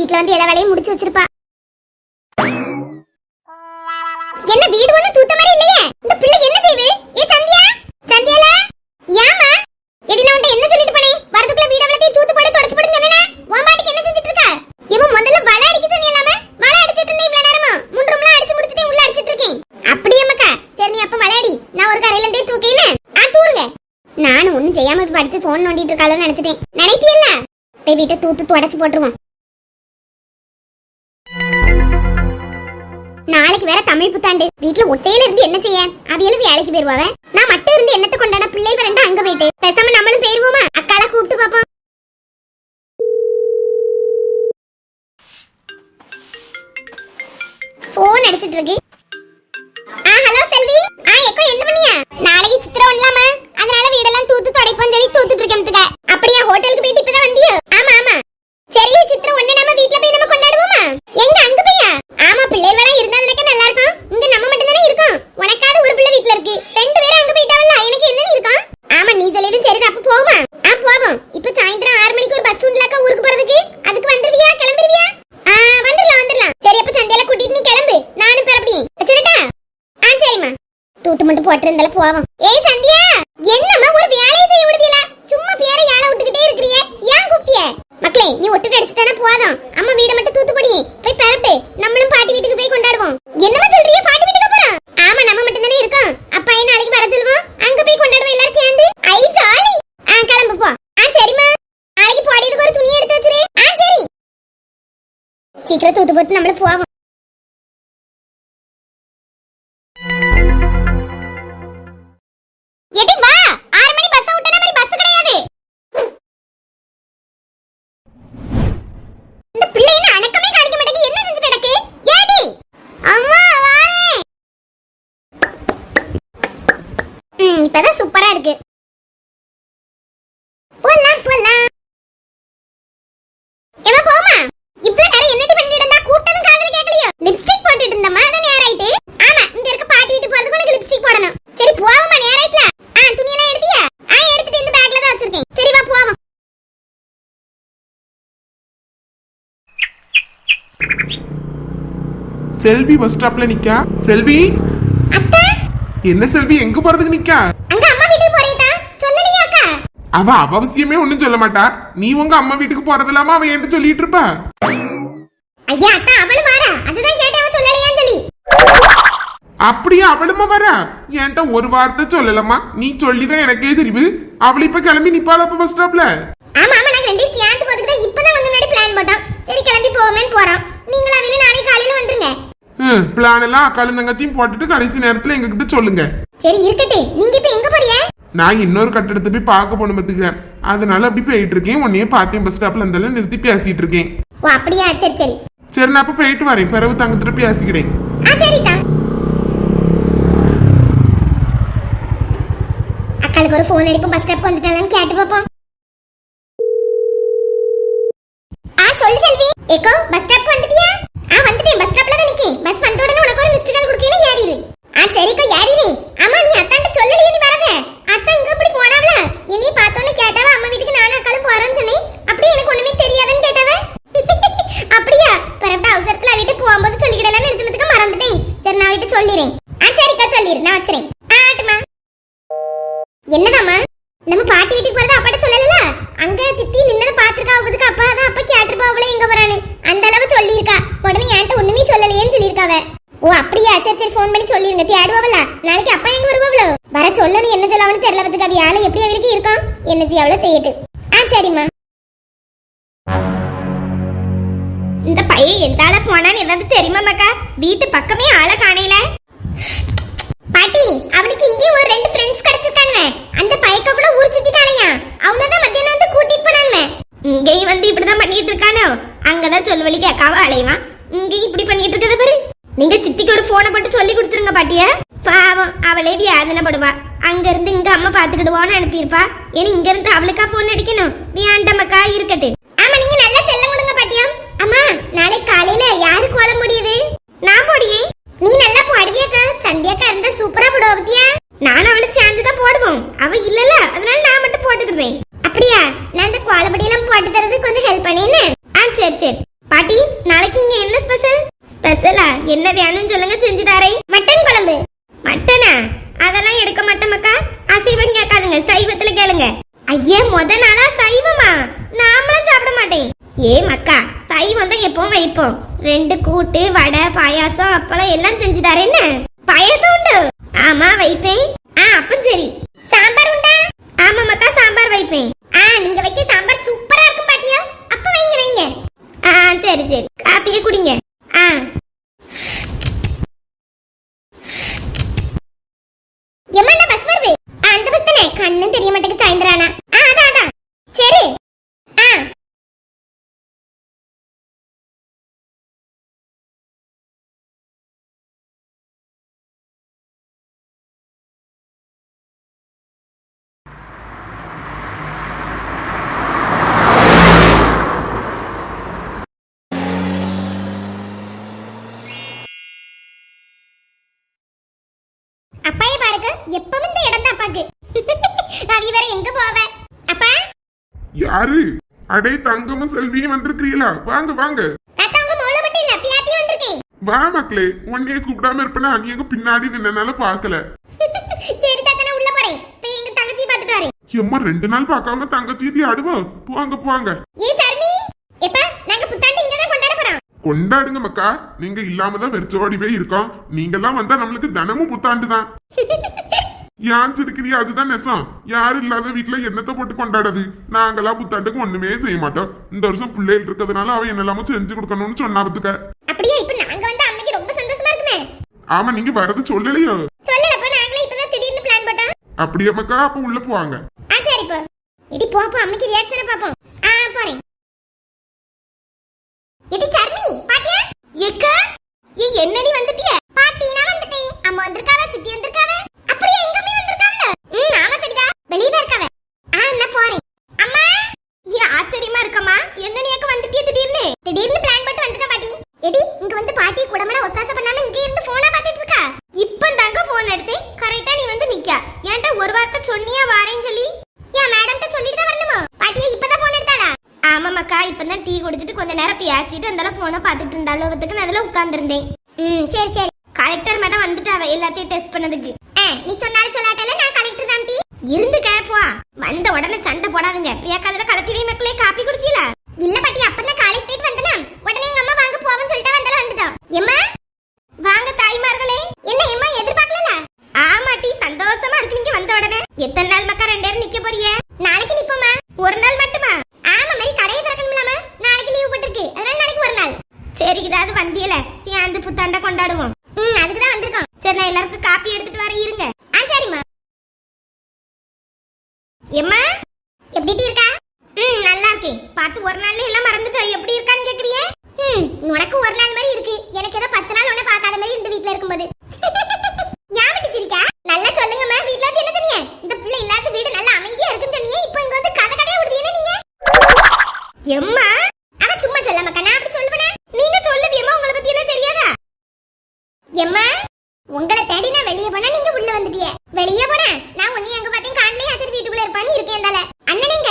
வீட்டுல வந்து எல்லா வேலையும் முடிச்சு வச்சிருப்பா. என்ன வீடு ஒண்ணு தூத்த மாதிரி இல்லையே? இந்த பிள்ளை என்ன செய்வு ஏ சந்தியா? சந்தியால? ஏமா எடி நான் உன்ட்ட என்ன சொல்லிட்டு போனே? வரதுக்குள்ள வீடு அவ்வளத்தையும் தூத்து போட்டு தொடச்சு போடுன்னு சொன்னேனா. உன் பாட்டுக்கு என்ன செஞ்சுட்டு இருக்க? இவன் முதல்ல வலை அடிக்க சொன்னியலாம வலை அடிச்சிட்டு இருந்தேன் இவ்வளவு நேரமா மூன்று ரூம்ல அடிச்சு முடிச்சுட்டு உள்ள அடிச்சிட்டு இருக்கேன். அப்படியே மக்கா சரி நீ அப்ப வளையாடி நான் ஒரு கரையில இருந்தே தூக்கினே ஆ தூருங்க. நானும் ஒண்ணும் செய்யாம இப்ப படுத்து போன் நோண்டிட்டு இருக்காளோன்னு நினைச்சிட்டேன். நினைப்பியல்ல? போய் வீட்டை தூத்து தொடச்சு போட்டுருவோம். நாளைக்கு வேற தமிழ் புத்தாண்டு. வீட்டுல ஒத்தையில இருந்து என்ன செய்ய? அவியலும் வேலைக்கு போயிருவாவ? நான் மட்டும் இருந்து என்னத்தை கொண்டாட பிள்ளை ரெண்டு அங்க போயிட்டு? பேசாம நம்மளும் போயிருவோமா? அக்கால கூப்பிட்டு பாப்போம். போன் அடிச்சிட்டு இருக்கு. ஆ ஹலோ செல்வி. ஆ எக்கோ என்ன பண்ணியா? நாளைக்கு சித்திரை ஒண்ணலாமா? அதனால வீடெல்லாம் தூத்து துடைப்போம் சொல்லி தூத்துட்டு இருக்கேன் அப்படியா ஹோட்டலுக்கு போயிட்டு இப்பதான் வந்தியோ? ஆமா ஆமா. சரி சித்திரை ஒண்ணு நம்ம வீட்டுல போய் நம்ம கொண்டாடுவோமா எங்க அங்க போயா ஆமா பிள்ளைகளெல்லாம் இருந்தா எனக்கு நல்லா இருக்கும் இங்க நம்ம மட்டும் தானே இருக்கோம் உனக்காவது ஒரு பிள்ளை வீட்ல இருக்கு ரெண்டு பேரும் அங்க போயிட்டாவல்ல எனக்கு என்னன்னு இருக்கும் ஆமா நீ சொல்லியதும் சரி அப்ப போவோமா ஆ போவோம் இப்ப சாயந்தரம் ஆறு மணிக்கு ஒரு பஸ் உண்டுலாக்கா ஊருக்கு போறதுக்கு அதுக்கு வந்துருவியா கிளம்பிருவியா ஆ வந்துடலாம் வந்துடலாம் சரி அப்ப சந்தையில கூட்டிட்டு நீ கிளம்பு நானும் பெறப்படி வச்சிருட்டா ஆ சரிம்மா தூத்து மட்டும் போட்டிருந்தால போவோம் ஏய் சந்தியா என்னம்மா ஒரு வேலையை செய்ய விடுதியல சும்மா பேரை யாழ விட்டுக்கிட்டே இருக்கிறிய ஏன் கூப்பிட்டிய மக்களே நீ ஒட்டுக்கு அடிச்சிட்டானா போதும் அம்மா வீட மட்டும் தூத்துப்படி போய் பரப்பு நம்மளும் பாட்டி வீட்டுக்கு போய் கொண்டாடுவோம் என்னம்மா சொல்றிய பாட்டி வீட்டுக்கு போறோம் ஆமா நம்ம மட்டும் தானே இருக்கோம் அப்பா என்ன நாளைக்கு வர சொல்லுவோம் அங்க போய் கொண்டாடுவோம் எல்லாரும் சேர்ந்து ஐ ஜாலி ஆ கிளம்பு போ ஆ சரிம்மா நாளைக்கு போடியதுக்கு ஒரு துணி எடுத்து வச்சிரு ஆ சரி சீக்கிரம் தூத்து போட்டு நம்மளும் போவோம் செல்வி பஸ் ஸ்டாப்ல நிக்கா? செல்வி? என்ன செல்வி எங்க போறதுக்கு நிக்கா? சொல்லலையா அவ அவ அவசியமே ஒண்ணும் சொல்ல மாட்டா. நீ உங்க அம்மா வீட்டுக்கு போறது இல்லாம அவ என்கிட்ட சொல்லிட்டு இருப்பா? ஐயா அத்தா அவளு வாரா. அதுதான் கேட்டேன் அவ சொல்லலையான்னு சொல்லி. அப்படியே அவளுமா வரா? என்கிட்ட ஒரு வார்த்தை சொல்லலம்மா. நீ சொல்லிதான் எனக்கே தெரிவு அவள் இப்ப கிளம்பி நிப்பாள அப்ப பஸ் ஸ்டாப்ல ஆமா ஆமா நாங்க ரெண்டையும் சேர்ந்து போறதுக்கு தான் இப்பதான் கொஞ்சம் முன்னாடி பிளான் போட்டோம். சரி கிளம்பி போவோமேன்னு போறோம். காலையில வந்துருங்க பிளான் எல்லாம் அக்காலும் தங்கச்சியும் போட்டுட்டு கடைசி நேரத்துல எங்க கிட்ட சொல்லுங்க. சரி இருக்கட்டு. நீங்க இப்ப எங்க போறீங்க? நான் இன்னொரு கட்டடத்தை போய் பார்க்க போன பத்துக்கிறேன் அதனால அப்படி போயிட்டு இருக்கேன். உன்னையே பார்த்தேன் பஸ் ஸ்டாப்ல இருந்தாலும் நிறுத்தி பேசிட்டு இருக்கேன். ஓ அப்படியா? சரி சரி. சரி நான் அப்ப போயிட்டு வரேன். பிறகு தங்கத்துல பேசிக்கிறேன். ஆ சரிதா அக்காளுக்கு ஒரு ஃபோன் அடிப்போம். பஸ் ஸ்டாப்க்கு வந்துட்டாங்கன்னு கேட்டு பார்ப்போம். ஆ சொல்லு செல்வி. ஏக்கோ பஸ் ஸ்டாப்க்கு வந்துட்டியா ஆ வந்துட்டேன் பஸ் ஸ்டாப்ல தான் நிக்கேன் பஸ் வந்த உடனே உனக்கு ஒரு மிஸ்டு கால் கொடுக்கணும் ஏறிடு ஆ சரிக்கோ ஏறிடு ஆமா நீ அத்தாண்ட சொல்லலையே நீ வரத அத்தா இங்க இப்படி போனாவல என்னை பார்த்தோன்னே கேட்டாவ அம்மா வீட்டுக்கு நானும் அக்காலும் போறோம்னு சொன்னேன் அப்படியே எனக்கு ஒண்ணுமே தெரியாதுன்னு கேட்டாவ அப்படியா பரப்ப அவசரத்துல வீட்டு போகும்போது சொல்லிக்கிடலாம்னு நினைச்சதுக்கு மறந்துட்டேன் சரி நான் விட்டு சொல்லிடுறேன் ஆ சரிக்கா சொல்லிடு நான் வச்சுறேன். ஆ ஆட்டுமா. என்னதாம்மா நம்ம பாட்டி வீட்டுக்கு போறத அப்பாட்ட சொல்லல அங்க சித்தி நின்னத பாத்துருக்கா அவதுக்கு அப்பா தான் அப்பா கேட்டிருப்பா அவளே எங்க போறானு அந்த அளவு சொல்லியிருக்கா. உடனே என்கிட்ட ஒண்ணுமே சொல்லலையேன்னு சொல்லியிருக்காவ ஓ அப்படியா? சரி சரி ஃபோன் பண்ணி சொல்லிருங்க. தேடுவாவல நாளைக்கு அப்பா எங்க வருவாவளோ வர சொல்லணும் என்ன சொல்லவனு தெரியல பத்துக்கு அது யாழை எப்படி அவளுக்கு இருக்கும்? என்ன செய்ய அவ்வளோ செய்யட்டு. ஆ சரிம்மா. இந்த பையன் எந்தால போனான்னு ஏதாவது தெரியுமா மக்கா? வீட்டு பக்கமே ஆளை காணையில பாட்டி அவனுக்கு இங்கேயும் ஒரு ரெண்டு ஃப்ரெண்ட்ஸ் கிடைச்சிருக்காங்க. அந்த பையக்க கூட ஊர் சுத்திட்டாலையா அவனதான் மத்தியானம் வந்து கூட்டிட்டு போனாங்க. இங்கேயும் வந்து இப்படிதான் பண்ணிட்டு இருக்கானோ? அங்கதான் சொல்வழி கேட்காம அலைவான் இங்கேயும் இப்படி பண்ணிட்டு இருக்கத பாரு. நீங்க சித்திக்கு ஒரு போனை போட்டு சொல்லி கொடுத்துருங்க பாட்டிய. பாவம் அவளே வியாதனைப்படுவா. அங்க இருந்து இங்க அம்மா பாத்துக்கிடுவோன்னு அனுப்பியிருப்பா. ஏன்னா இங்க இருந்து அவளுக்கா போன் அடிக்கணும்? வேண்டாமக்கா இருக்கட்டு ஆமா நீங்க நல்லா செல்ல கொடுங்க பாட்டியம் அம்மா நாளைக்கு காலையில யாரு கோலம் முடியுது நான் போடியே நீ நல்லா போடுவியாக்கா சந்தியாக்கா இருந்தா சூப்பரா போடுவா பத்தியா நானும் அவளுக்கு சேர்ந்து தான் போடுவோம் அவ இல்லல அதனால நான் மட்டும் போட்டுக்கிடுவேன் அப்படியா நான் இந்த குவாலபடி எல்லாம் போட்டு தரது கொஞ்சம் ஹெல்ப் பண்ணேன்னு ஆ சரி சரி பாட்டி நாளைக்கு இங்க என்ன ஸ்பெஷல் ஸ்பெஷலா என்ன வேணும்னு சொல்லுங்க செஞ்சு தரேன் மட்டன் குழம்பு மட்டனா அதெல்லாம் எடுக்க மாட்டேன் மக்கா அசைவம் கேட்காதுங்க சைவத்துல கேளுங்க ஐயே முத நாளா சைவமா நாமளும் சாப்பிட மாட்டேன் ஏ மக்கா சைவம் தான் எப்பவும் வைப்போம் ரெண்டு கூட்டு வடை பாயாசம் அப்பளம் எல்லாம் செஞ்சு தரேன்னு பாயாசம் உண்டு. ஆமா வைப்பேன். ஆ அப்ப சரி சாம்பார் உண்டா ஆமா மக்கா சாம்பார் வைப்பேன் ஆ நீங்க வைக்க சாம்பார் சூப்பரா இருக்கும் பாட்டியா அப்ப வைங்க வைங்க ஆ சரி சரி காப்பியே குடிங்க ஆ எம்மா பஸ் வருது ஆ, அந்த பஸ் தானே கண்ணும் தெரிய மாட்டேங்குது சாயந்தரானா ஆ அதான் அதான் சரி ஆ அப்பாயே பாருங்க எப்பவும் இந்த இடம் தான் அப்பாக்கு அவி வேற எங்க போவ அப்பா? யாரு? அடே தங்கமும் செல்வியும் வந்திருக்கிறீங்களா வாங்க வாங்க. வா மக்களே. உன்னைய கூப்பிடாம இருப்பேனா? நீ எங்க பின்னாடி நின்னனால பார்க்கல. சரி தாத்தா உள்ள போறேன். போய் எங்க தங்கச்சி பார்த்துட்டு வரேன். எம்மா ரெண்டு நாள் பார்க்காம தங்கச்சி ஆடுவா? போவாங்க போவாங்க ஏ சர்மி! எப்ப நாங்க புத்தாண்டு இங்க கொண்டாடுங்க மக்கா நீங்க இல்லாம தான் வெறிச்சோடிவே இருக்கோம். நீங்கெல்லாம் வந்தா நம்மளுக்கு தினமும் புத்தாண்டு தான் யான் சிரிக்கிறியா அதுதான் நெசம். யாரும் இல்லாத வீட்டுல என்னத்தை போட்டு கொண்டாடுறது? நாங்கெல்லாம் புத்தாண்டுக்கு ஒண்ணுமே செய்ய மாட்டோம். இந்த வருஷம் பிள்ளைகள் இருக்கிறதுனால அவ என்னெல்லாமோ செஞ்சு கொடுக்கணும்னு சொன்னாபத்துக்க அப்படியே? இப்ப நாங்க வந்து அம்மைக்கு ரொம்ப சந்தோஷமா இருக்குமே. ஆமா நீங்க வரது சொல்லலையோ? சொல்லலப்ப நாங்களே இப்பதான் திடீர்னு பிளான் போட்டோம். அப்படியே மக்கா அப்ப உள்ள போவாங்க. ஆ சரி போ. இடி போ போ. அம்மைக்கு ரியாக்ஷனை பாப்போம் ஆ போறேன். இது சர்மி பாட்டியா எக்க ஏ என்னடி வந்துட்டிய? பாட்டி நான் வந்துட்டேன். அம்மா வந்திருக்காவ? சித்தி வந்திருக்காவ? அப்படியே எங்க அம்மா வந்திருக்காவல? ம் ஆமா சரிடா. வெளிய இருக்காவ ஆ நான் போறேன் அம்மா ஏ ஆச்சரியமா இருக்கம்மா என்ன நீ அக்க வந்துட்டிய திடீர்னு திடீர்னு பிளான் போட்டு வந்துட்டா பாட்டி எடி இங்க வந்து பாட்டி கூடமட ஒத்தாசை பண்ணாம இங்க இருந்து போனா பாத்துட்டு இருக்கா இப்போ தாங்க போன் எடுத்தேன் கரெக்டா நீ வந்து நிக்கா ஏன்டா ஒரு வார்த்தை சொன்னியா வாரேன்னு சொல்லி ஏன் மேடம் சொல்லிட்டு தான் வரணுமோ பாட்டியா இப்பதான் போன் எடுத்தாளா ஆமாம்மாக்கா இப்பதான் டீ குடிச்சிட்டு கொஞ்ச நேரம் பேசிட்டு அந்த போனை பார்த்துட்டு இருந்தாலும் அதுக்கு ம் சரி சரி. கலெக்டர் மேடம் வந்துட்டாவ. எல்லாத்தையும் டெஸ்ட் பண்ணதுக்கு. நீ சொன்னாலும் சொல்லாட்டல நான் கலெக்டர் தான் டீ. இருந்து கேப்பா வந்த உடனே சண்டை போடாதுங்க. பியாக்காதுல கலத்திவே மக்களே. காப்பி குடிச்சீல இல்ல பாட்டி அப்பதான் காலேஜ் போயிட்டு வந்தனா உடனே எங்க அம்மா வாங்க போவோம்னு சொல்லிட்டு வந்தால வந்துட்டோம் எம்மா வாங்க தாய்மார்களே என்ன எம்மா எதிர்பார்க்கல ஆமா டீ சந்தோஷமா இருக்கு நீங்க வந்த உடனே எத்தனை நாள் மக்கா ரெண்டு நேரம் நிக்க போறிய நாளைக்கு நிப்போமா ஒரு நாள் மட்டுமா ஆமா மாதிரி கடையை திறக்கணும்லாமா நாளைக்கு லீவ் போட்டிருக்கு அதனால நாளைக்கு ஒரு நாள் சரி இதாவது வந்தியல சேர்ந்து புத்தாண்டா கொண்டாடுவோம் ம் அதுக்கு தான் வந்திருக்கோம் சரி நான் எல்லாருக்கும் காப்பி எடுத்துட்டு வரேன் இருங்க ஆ சரிம்மா எம்மா எப்படி டீ இருக்கா ம் நல்லா இருக்கேன் பார்த்து ஒரு நாள்ல எல்லாம் மறந்துட்டோம் எப்படி இருக்கான்னு கேக்குறியே ம் உனக்கு ஒரு நாள் மாதிரி இருக்கு எனக்கு ஏதோ பத்து நாள் உன்னை பார்க்காத மாதிரி இருக்கும்போது ஏன் விட்டு சிரிக்கா நல்லா சொல்லுங்கம்மா வீட்ல வச்சு என்ன சொன்னீங்க இந்த பிள்ளை இல்லாத வீடு நல்லா அமைதியா இருக்குன்னு சொன்னீங்க இப்போ இங்க வந்து கதை கதையா விடுதீங்க நீங்க எம்மா அவ சும்மா சொல்ல மக்கா நான் அப்படி சொல்லுவேனா நீங்க சொல்லுவியம்மா உங்களை பத்தி என்ன தெரியாதா எம்மா உங்களை தேடி நான் வெளியே போனா நீங்க உள்ள வந்துட்டிய வெளியே போனா நான் உன்னை அங்க பார்த்தேன் காணலையே சரி வீட்டுக்குள்ள இருப்பான்னு இருக்கேன் தால அண்ணனுங்க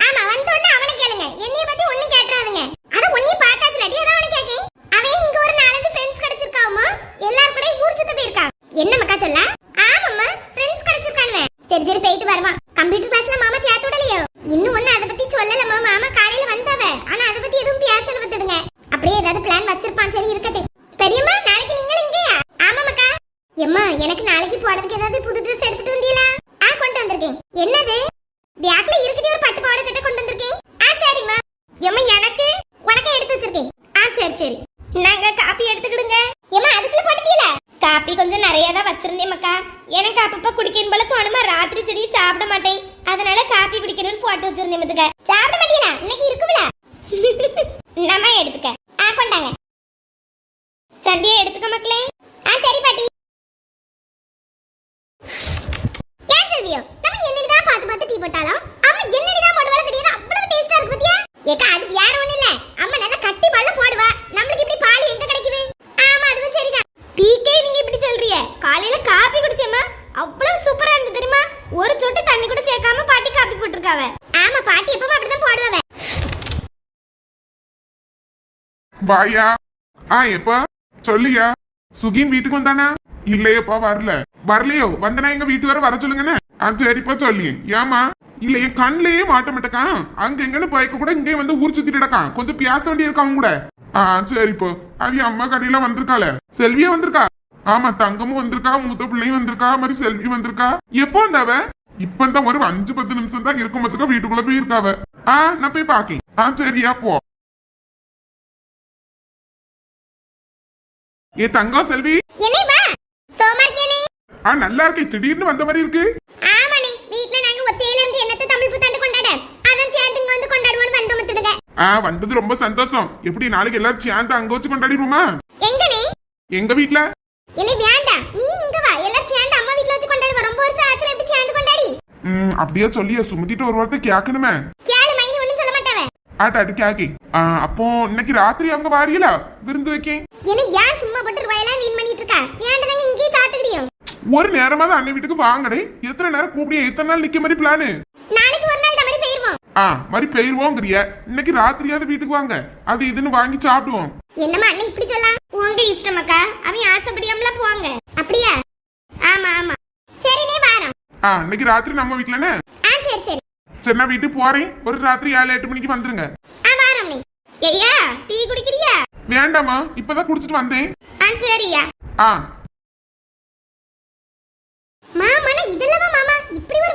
ஆமா வந்த உடனே அவனை கேளுங்க என்னைய பத்தி ஒண்ணும் கேட்டுறாதுங்க அட உன்னைய பார்த்தாச்சுலடி அதான் அவனை கேக்கேன் அவன் இங்க ஒரு நாலஞ்சு ஃப்ரெண்ட்ஸ் கிடைச்சிருக்காமா எல்லாரும் கூட ஊர் சுத்த போயிருக்கா என்ன மக்கா சொல்ல ஆமாம்மா ஃப்ரெண்ட்ஸ் கிடைச்சிருக்கானுவ சரி சரி போயிட்டு வருவான் கம்ப்யூட்டர் கிளாஸ்ல மாமா சேர்த்து விடலையோ இன்னும் ஒண்ணு அதை பத்தி சொல்லலம்மா மாமா காலையில வந்தவ ஆனா அதை பத்தி எதுவும் பேசல விட்டுடுங்க அப்படியே ஏதாவது பிளான் வச்சிருப்பான் சரி இருக்கட்டும் பெரியம்மா நாளைக்கு நீங்களும் இங்கேயா ஆமா மக்கா எம்மா எனக்கு நாளைக்கு போடுறதுக்கு ஏதாவது புது ட்ரெஸ் எடுத்துட்டு வந்தீங்களா? ஆ கொண்டு வந்திருக்கேன். என்னது? பேக்ல இருக்கட்டி ஒரு பட்டு பாவாடை சட்டை கொண்டு வந்திருக்கேன். ஆ சரிம்மா. எம்மா எனக்கு உனக்கு எடுத்து வச்சிருக்கேன். ஆ சரி சரி. நாங்க காப்பி எடுத்துக்கிடுங்க. ஏம்மா அதுக்குள்ள போட்டுட்டீல காப்பி கொஞ்சம் நிறைய தான் வச்சிருந்தேன் மக்கா. எனக்கு அப்பப்ப குடிக்கணும் போல தோணுமா? ராத்திரி செடி சாப்பிட மாட்டேன். அதனால காப்பி குடிக்கணும்னு போட்டு வச்சிருந்தேன் மத்துக்க சாப்பிட மாட்டீங்களா? இன்னைக்கு இருக்குல்ல நம்ம எடுத்துக்க ஆ கொண்டாங்க சந்தியா எடுத்துக்க மக்களே ஆ சரி பாட்டி ஏன் செல்வியோ நம்ம என்னடிதான் பார்த்து பார்த்து டீ போட்டாலும் அம்மா என்னடிதான் போடுவாளோ தெரியாது அவ்வளவு டேஸ்டா இருக்கு பாத்தியா ஏக்கா அது வேற ஒண்ணு இல்ல அம்மா நல்லா கட்டி பால்ல போடுவா நம்மளுக்கு இப்படி பால் எங்க கிடைக்குது ஆமா அதுவும் சரிதான் டீக்கே நீங்க இப்படி சொல்றிய காலையில காபி குடிச்சேம்மா அவ்வளவு சூப்பரா இருந்து தெரியுமா ஒரு சொட்டு தண்ணி கூட சேர்க்காம பாட்டி காப்பி போட்டிருக்காவ ஆமா பாட்டி எப்பவும் அப்படிதான் போடுவாவ வாயா? ஆ எப்பா? சொல்லியா. சுகின் வீட்டுக்கு வந்தானா? இல்லையப்பா வரல. வரலையோ? வந்தனா எங்க வீட்டு வர வர சொல்லுங்கண்ணே. ஆ சரிப்பா சொல்லி. ஏமா இல்ல என் கண்ணிலேயே மாட்ட மாட்டேக்கான். அங்க எங்கன்னு பயக்க கூட இங்கே வந்து ஊர் சுத்திட்டுடக்கான் கொஞ்சம் பேச வேண்டி இருக்கு அவங்க கூட. ஆ சரிப்போ. அவி அம்மா கடையில வந்திருக்காள. செல்வியா வந்திருக்கா? ஆமா தங்கமும் வந்திருக்கா மூத்த பிள்ளையும் வந்திருக்கா மாதிரி செல்வி வந்திருக்கா. எப்போ வந்தாவ இப்ப தான் ஒரு அஞ்சு பத்து நிமிஷம் தான் இருக்கும் மத்துக்கா வீட்டுக்குள்ள போய் இருக்காவ ஆ நான் போய் பாக்கேன் ஆ சரியா போ. ஏ தங்கம் செல்வி. ஆ நல்லா இருக்கே. திடீர்னு வந்த மாதிரி இருக்கு. ஆமாண்ணே வீட்ல நாங்க ஒத்தையில இருந்து என்னத்த தமிழ் புத்தாண்டு கொண்டாட? அதான் சேர்ந்து இங்க வந்து கொண்டாடுவோம்னு வந்தோம் முத்துடுங்க. ஆ வந்தது ரொம்ப சந்தோஷம். எப்படி நாளைக்கு எல்லாரும் சேர்ந்து அங்க வச்சு கொண்டாடிடுவோமா? எங்கனே எங்க வீட்ல? என்னை ம் அப்படியே சொல்லிய சுமத்திட்டு ஒரு வார்த்தை கேட்கணுமே ஆட்டாட்டு கேக்கி. அப்போ இன்னைக்கு ராத்திரி அங்க வாரியல? விருந்து வைக்கேன். என்ன ஏன் சும்மா போட்டு ரூபாயெல்லாம் வீண் பண்ணிட்டு இருக்கா? வேண்டாம் இங்கேயே சாப்பிட்டுக்கிடியும் ஒரு நேரமா தான் அண்ணன் வீட்டுக்கு வாங்கடே. எத்தனை நேரம் கூப்பிடிய? எத்தனை நாள் நிக்க மாதிரி பிளானு நாளைக்கு ஒரு நாள் மாதிரி போயிருவோம். ஆ மாதிரி பெயர்வோங்கிறிய. இன்னைக்கு ராத்திரியாவது வீட்டுக்கு வாங்க. அது இதுன்னு வாங்கி சாப்பிடுவோம். என்னம்மா அண்ணன் இப்படி சொல்லலாம் உங்க இஷ்டம் அக்கா. அவன் ஆசைப்படியாமல போவாங்க அப்படியா ஆமா ஆமா சரி நீ வாரம் ஆ இன்னைக்கு ராத்திரி நம்ம வீட்டுலன்னு ஆ சரி சரி. சரி நான் வீட்டுக்கு போறேன். ஒரு ராத்திரி ஏழு எட்டு மணிக்கு வந்துருங்க. ஆ வாரம் நீ ஐயா டீ குடிக்கிறியா? வேண்டாமா இப்பதான் குடிச்சிட்டு வந்தேன். ஆ சரியா. ஆ. மாமாண்ணா இதெல்லாம் மாமா? இப்படி ஒரு